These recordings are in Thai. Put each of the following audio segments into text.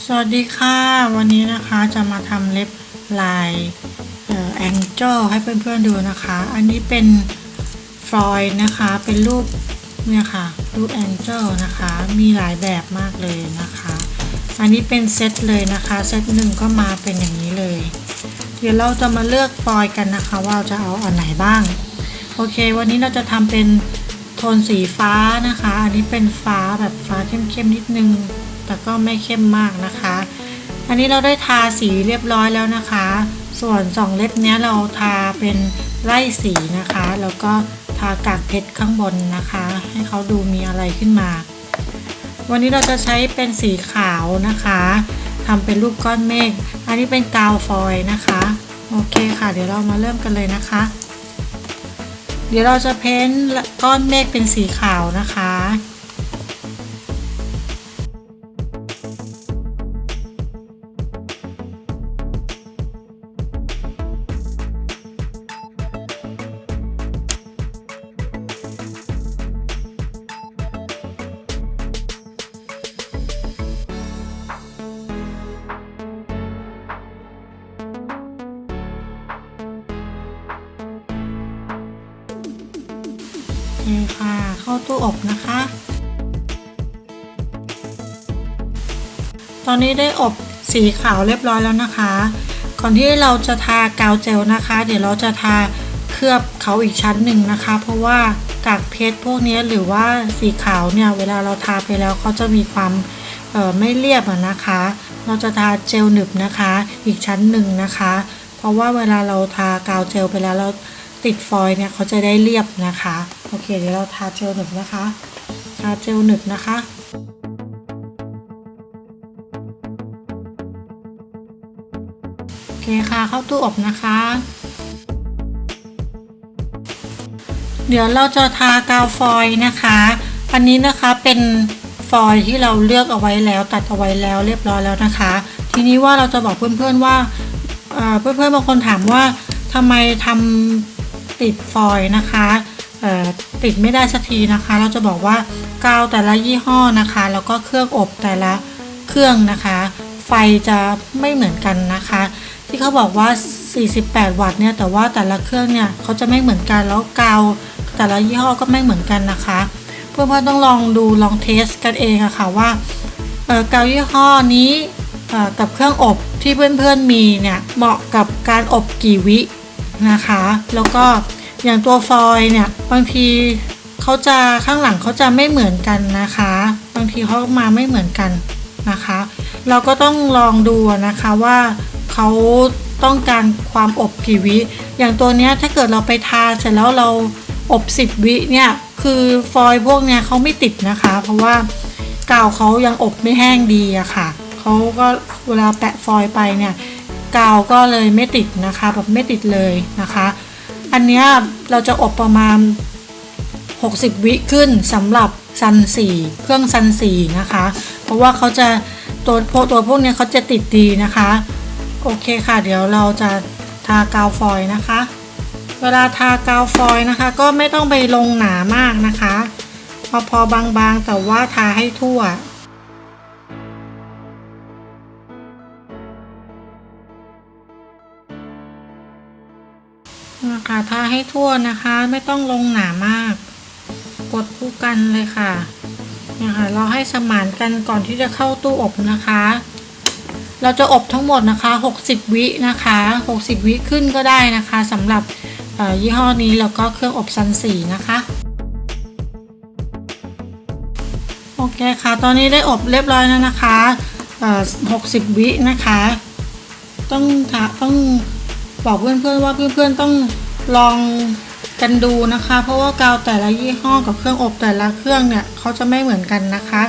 สวัสดีค่ะ วันนี้นะคะจะมาทำเล็บลายแองเจิลให้เพื่อนๆดูนะคะ อันนี้เป็นฟลอยด์นะคะ เป็นรูปเนี่ยค่ะ รูปแองเจิลนะคะ มีหลายแบบมากเลยนะคะ อันนี้เป็นเซตเลยนะคะ เซตหนึ่งก็มาเป็นอย่างนี้เลย เดี๋ยวเราจะมาเลือกฟลอยด์กันนะคะว่าจะเอาอันไหนบ้าง โอเค วันนี้เราจะทำเป็นโทนสีฟ้านะคะ อันนี้เป็นฟ้าแบบฟ้าเข้มๆนิดนึง แต่ก็ไม่เข้มมากนะคะ อันนี้เราได้ทาสีเรียบร้อยแล้วนะคะ ส่วนสองเล็บเนี้ยเราทาเป็นไล่สีนะคะ แล้วก็ทากากเพชรข้างบนนะคะ ให้เขาดูมีอะไรขึ้นมา วันนี้เราจะใช้เป็นสีขาวนะคะทำเป็นรูปก้อนเมฆ อันนี้เป็นกาวฟอยนะคะ โอเคค่ะ เดี๋ยวเรามาเริ่มกันเลยนะคะ เดี๋ยวเราจะเพ้นท์ก้อนเมฆเป็นสีขาวนะคะ ค่ะ เข้าตู้อบนะคะ ตอนนี้ได้อบสีขาวเรียบร้อยแล้วนะคะ ก่อนที่เราจะทากาวเจลนะคะ เดี๋ยวเราจะทาเคลือบเขาอีกชั้นหนึ่งนะคะ เพราะว่ากากเพชรพวกนี้หรือว่าสีขาวเนี่ยเวลาเราทาไปแล้วเขาจะมีความไม่เรียบนะคะ เราจะทาเจลหนึบนะคะ อีกชั้นหนึ่งนะคะ เพราะว่าเวลาเราทากาวเจลไปแล้วเราติดฟอยล์เนี่ยเขาจะได้เรียบนะคะ โอเค เดี๋ยวเราทาเจลหนึบนะคะ ทาเจลหนึบนะคะโอเคค่ะเข้าตู้อบนะคะ เดี๋ยวเราจะทากาวฟอยนะคะ อันนี้นะคะเป็นฟอยที่เราเลือกเอาไว้แล้วตัดเอาไว้แล้วเรียบร้อยแล้วนะคะ ทีนี้ว่าเราจะบอกเพื่อนๆว่าเอ่อเพื่อนๆบางคนถามว่าทำไมทำติดฟอยนะคะ ติดไม่ได้สักทีนะคะ เราจะบอกว่ากาวแต่ละยี่ห้อนะคะ แล้วก็เครื่องอบแต่ละเครื่องนะคะ ไฟจะไม่เหมือนกันนะคะ ที่เขาบอกว่า 48 วัตต์เนี่ยแต่ว่าแต่ละเครื่องเนี่ยเขาจะไม่เหมือนกันแล้วกาวแต่ละยี่ห้อก็ไม่เหมือนกันนะคะ เพื่อนๆต้องลองดูลองเทสกันเองอะค่ะว่ากาวยี่ห้อนี้กับเครื่องอบที่เพื่อนๆมีเนี่ยเหมาะกับการอบกี่วินะคะ แล้วก็ อย่างตัวฟอยเนี่ยบางทีเขาจะข้างหลังเขาจะไม่เหมือนกันนะคะ บางทีเขามาไม่เหมือนกันนะคะ เราก็ต้องลองดูนะคะว่าเขาต้องการความอบกี่วิ อย่างตัวเนี้ยถ้าเกิดเราไปทาเสร็จแล้วเราอบ 10 วิเนี่ยคือฟอยพวกเนี้ยเขาไม่ติดนะคะ เพราะว่ากาวเขายังอบไม่แห้งดีอะค่ะเขาก็เวลาแปะฟอยไปเนี่ยกาวก็เลยไม่ติดนะคะแบบไม่ติดเลยนะคะ อันนี้เราจะอบประมาณ 60 วิขึ้นสำหรับซันสีเครื่องซันสีนะคะ เพราะว่าเขาจะตัวพวกตัวพวกนี้เขาจะติดดีนะคะ โอเคค่ะ เดี๋ยวเราจะทากาวฟอยนะคะ เวลาทากาวฟอยนะคะ ก็ไม่ต้องไปลงหนามากนะคะพอพอบางๆแต่ว่าทาให้ทั่ว ให้ทั่วนะคะ ไม่ต้องลงหนามาก กดคู่กันเลยค่ะเนี่ยค่ะเราให้สมานกันก่อนที่จะเข้าตู้อบนะคะ เราจะอบทั้งหมดนะคะ 60 วินะคะ 60 วิขึ้นก็ได้นะคะสำหรับยี่ห้อนี้แล้วก็เครื่องอบซันสีนะคะโอเคค่ะ ตอนนี้ได้อบเรียบร้อยแล้วนะคะ60 วินะคะ ต้องต้องบอกเพื่อนๆว่าเพื่อนๆต้อง ลองกันดูนะคะ เพราะว่ากาวแต่ละยี่ห้อกับเครื่องอบแต่ละเครื่องเนี่ยเขาจะไม่เหมือนกันนะคะ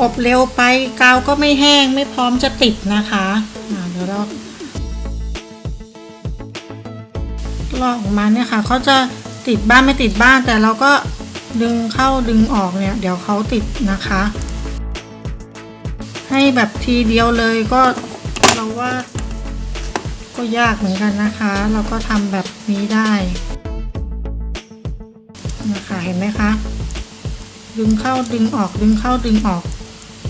อบเร็วไปกาวก็ไม่แห้งไม่พร้อมจะติดนะคะเดี๋ยวเราลอกออกมาเนี่ยค่ะเขาจะติดบ้างไม่ติดบ้างแต่เราก็ดึงเข้าดึงออกเนี่ย เดี๋ยวเขาติดนะคะ ให้แบบทีเดียวเลยก็เราว่า ก็ยากเหมือนกันนะคะ เราก็ทำแบบนี้ได้นะคะเห็นไหมคะ ดึงเข้าดึงออกดึงเข้าดึงออก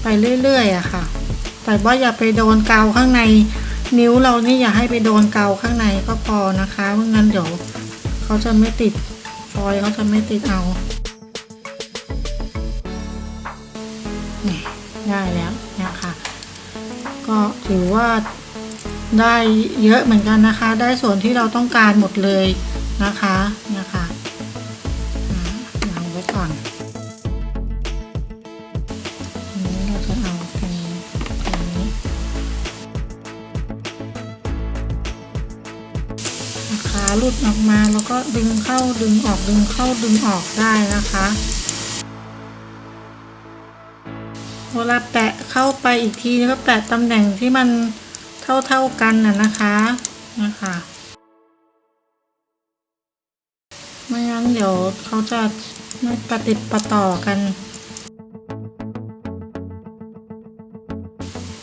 ไปเรื่อยๆอะค่ะ แต่ว่าอย่าไปโดนกาวข้างในนิ้วเรานี่อย่าให้ไปโดนกาวข้างในก็พอนะคะไม่งั้นเดี๋ยวเขาจะไม่ติดฟอยล์เขาจะไม่ติดเอาได้แล้วนะคะ ก็ถือว่า ได้เยอะเหมือนกันนะคะ ได้ส่วนที่เราต้องการหมดเลยนะคะนะคะอ่าวางไว้ก่อนนี้เราจะเอาเป็นตรงนี้ขาหลุดออกมาแล้วก็ดึงเข้าดึงออกดึงเข้าดึงออกได้นะคะเวลาแปะเข้าไปอีกทีก็แปะตำแหน่งที่มัน เท่าๆกันน่ะนะคะนะคะไม่งั้นเดี๋ยวเขาจะไม่ประติดประต่อกัน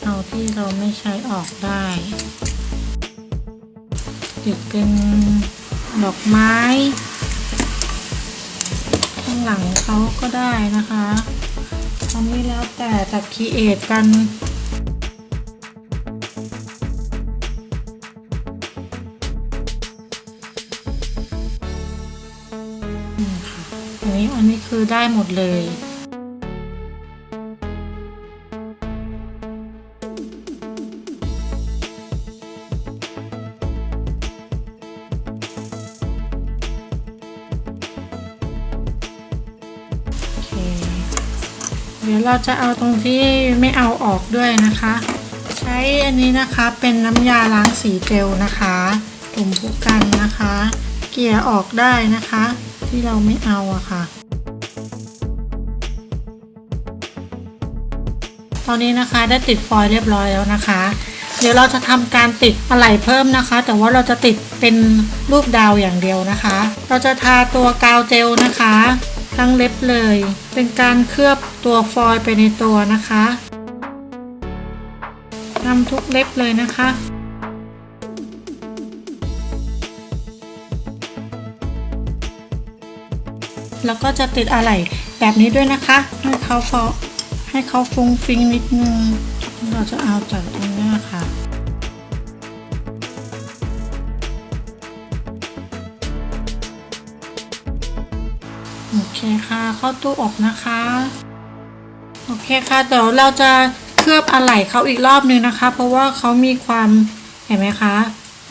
เอาที่เราไม่ใช้ออกได้ติดเป็นดอกไม้ ข้างหลังเขาก็ได้นะคะอันนี้แล้วแต่จะคีเอทกัน ได้หมดเลยเดี๋ยวเราจะเอาตรงที่ไม่เอาออกด้วยนะคะ ใช้อันนี้นะคะเป็นน้ำยาล้างสีเจลนะคะตุ่มผู้กันนะคะ เกลี่ยออกได้นะคะ ที่เราไม่เอาอะค่ะ ตอนนี้นะคะได้ติดฟอยล์เรียบร้อยแล้วนะคะ เดี๋ยวเราจะทำการติดอะไหล่เพิ่มนะคะ แต่ว่าเราจะติดเป็นรูปดาวอย่างเดียวนะคะ เราจะทาตัวกาวเจลนะคะ ทั้งเล็บเลย เป็นการเคลือบตัวฟอยล์ไปในตัวนะคะทำทุกเล็บเลยนะคะแล้วก็จะติดอะไหล่แบบนี้ด้วยนะคะให้เขาฟอ ให้เขาฟุ้งฟิ้งนิดนึง เราจะเอาจากตรงนี้ค่ะโอเคค่ะ เข้าตู้อบนะคะ โอเคค่ะ เดี๋ยวเราจะเคลือบอะไหล่เขาอีกรอบนึงนะคะ เพราะว่าเขามีความเห็นไหมคะ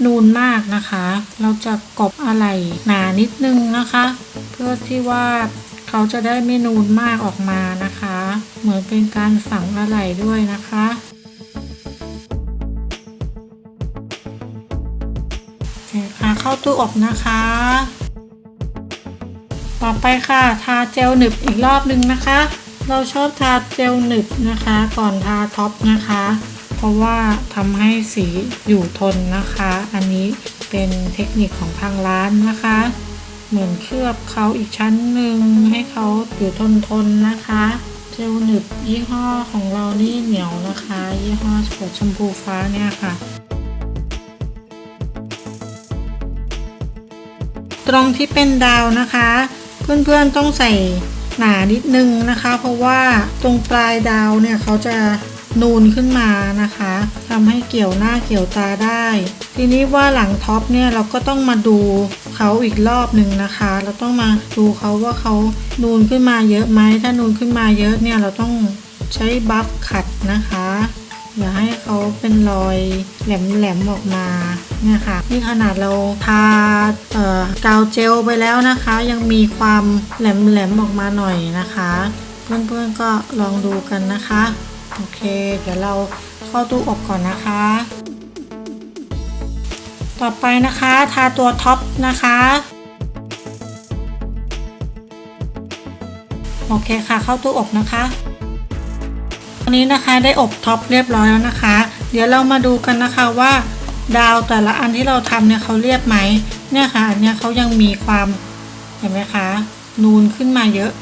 นูนมากนะคะ เราจะกบอะไหล่หนานิดนึงนะคะ เพื่อที่ว่าเขาจะได้ไม่นูนมากออกมานะคะ เหมือนเป็นการฝังอะไหล่ด้วยนะคะ โอเคค่ะเข้าตู้อบนะคะ ต่อไปค่ะทาเจลหนึบอีกรอบนึงนะคะ เราชอบทาเจลหนึบนะคะ ก่อนทาท็อปนะคะ เพราะว่าทำให้สีอยู่ทนนะคะ อันนี้เป็นเทคนิคของทางร้านนะคะเหมือนเคลือบเขาอีกชั้นหนึ่งให้เขาอยู่ทนทนนะคะ เจลหนึบยี่ห้อของเรานี่เหนียวนะคะ ยี่ห้อสดชมพูฟ้าเนี่ยค่ะ ตรงที่เป็นดาวนะคะ เพื่อนๆต้องใส่หนานิดนึงนะคะ เพราะว่าตรงปลายดาวเนี่ยเขาจะ นูนขึ้นมานะคะทำให้เกี่ยวหน้าเกี่ยวตาได้ ทีนี้ว่าหลังท็อปเนี่ยเราก็ต้องมาดูเขาอีกรอบหนึ่งนะคะ เราต้องมาดูเขาว่าเขานูนขึ้นมาเยอะไหมถ้านูนขึ้นมาเยอะเนี่ยเราต้องใช้บัฟขัดนะคะ อย่าให้เขาเป็นรอยแหลมๆออกมาเนี่ยค่ะนี่ขนาดเราทาเอ่อกาวเจลไปแล้วนะคะ ยังมีความแหลมๆออกมาหน่อยนะคะ เพื่อนๆก็ลองดูกันนะคะ โอเค เดี๋ยวเราเข้าตู้อบก่อนนะคะ ต่อไปนะคะทาตัวท็อปนะคะ โอเคค่ะเข้าตู้อบนะคะตอนนี้นะคะได้อบท็อปเรียบร้อยแล้วนะคะ เดี๋ยวเรามาดูกันนะคะว่า ดาวแต่ละอันที่เราทำเนี่ยเขาเรียบไหมเนี่ยค่ะอันเนี้ยเขายังมีความเห็นไหมคะนูนขึ้นมาเยอะ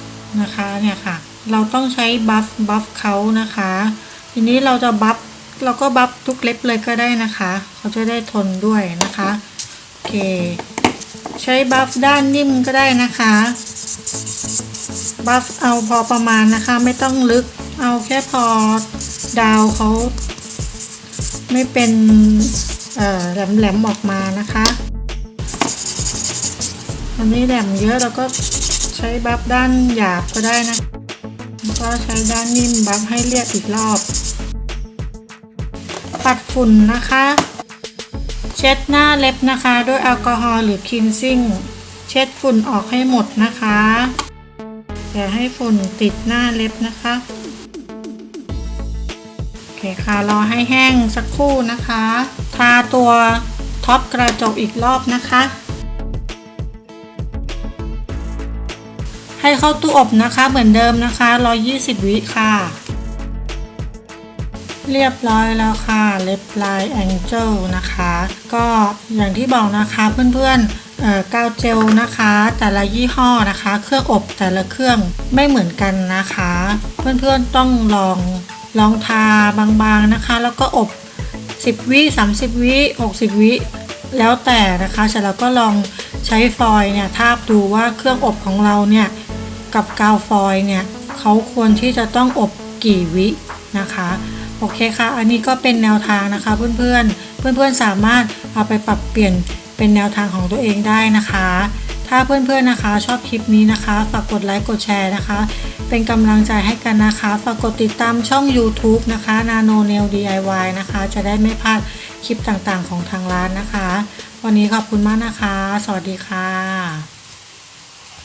นะคะเนี่ยค่ะ เราต้องใช้บัฟบัฟเขานะคะ ทีนี้เราจะบัฟเราก็บัฟทุกเล็บเลยก็ได้นะคะ เขาจะได้ทนด้วยนะคะโอเค ใช้บัฟด้านนิ่มก็ได้นะคะบัฟเอาพอประมาณนะคะ ไม่ต้องลึกเอาแค่พอดาวเขาไม่เป็นเอ่อแหลมๆออกมานะคะอันนี้แหลมเยอะเราก็ใช้บัฟด้านหยาบก็ได้นะ แล้วก็ใช้ด้านนิ่มบัฟให้เรียบอีกรอบ ปัดฝุ่นนะคะ เช็ดหน้าเล็บนะคะ ด้วยแอลกอฮอล์หรือคลีนซิ่ง เช็ดฝุ่นออกให้หมดนะคะ อย่าให้ฝุ่นติดหน้าเล็บนะคะโอเคค่ะ รอให้แห้งสักครู่นะคะ ทาตัวท็อปกระจกอีกรอบนะคะ ให้เข้าตู้อบนะคะเหมือนเดิมนะคะ 120 วิค่ะ เรียบร้อยแล้วค่ะเล็บลายแองเจิลนะคะ ก็อย่างที่บอกนะคะเพื่อนๆเอ่อกาวเจลนะคะ แต่ละยี่ห้อนะคะ เครื่องอบแต่ละเครื่องไม่เหมือนกันนะคะ เพื่อนๆต้องลองลองทาบางๆนะคะ แล้วก็อบ 10 วิ 30 วิ 60 วิ แล้วแต่นะคะเสร็จแล้วก็ลองใช้ฟอยล์เนี่ยทาบดูว่าเครื่องอบของเราเนี่ย กับกาวฟอยเนี่ยเขาควรที่จะต้องอบกี่วินะคะโอเคค่ะ อันนี้ก็เป็นแนวทางนะคะเพื่อนๆ เพื่อนๆสามารถเอาไปปรับเปลี่ยนเป็นแนวทางของตัวเองได้นะคะ ถ้าเพื่อนๆนะคะ ชอบคลิปนี้นะคะ ฝากกดไลค์กดแชร์นะคะ เป็นกำลังใจให้กันนะคะ ฝากกดติดตามช่อง YouTube นะคะ Nano Nail DIY นะคะ จะได้ไม่พลาดคลิปต่างๆของทางร้านนะคะ วันนี้ขอบคุณมากนะคะ สวัสดีค่ะ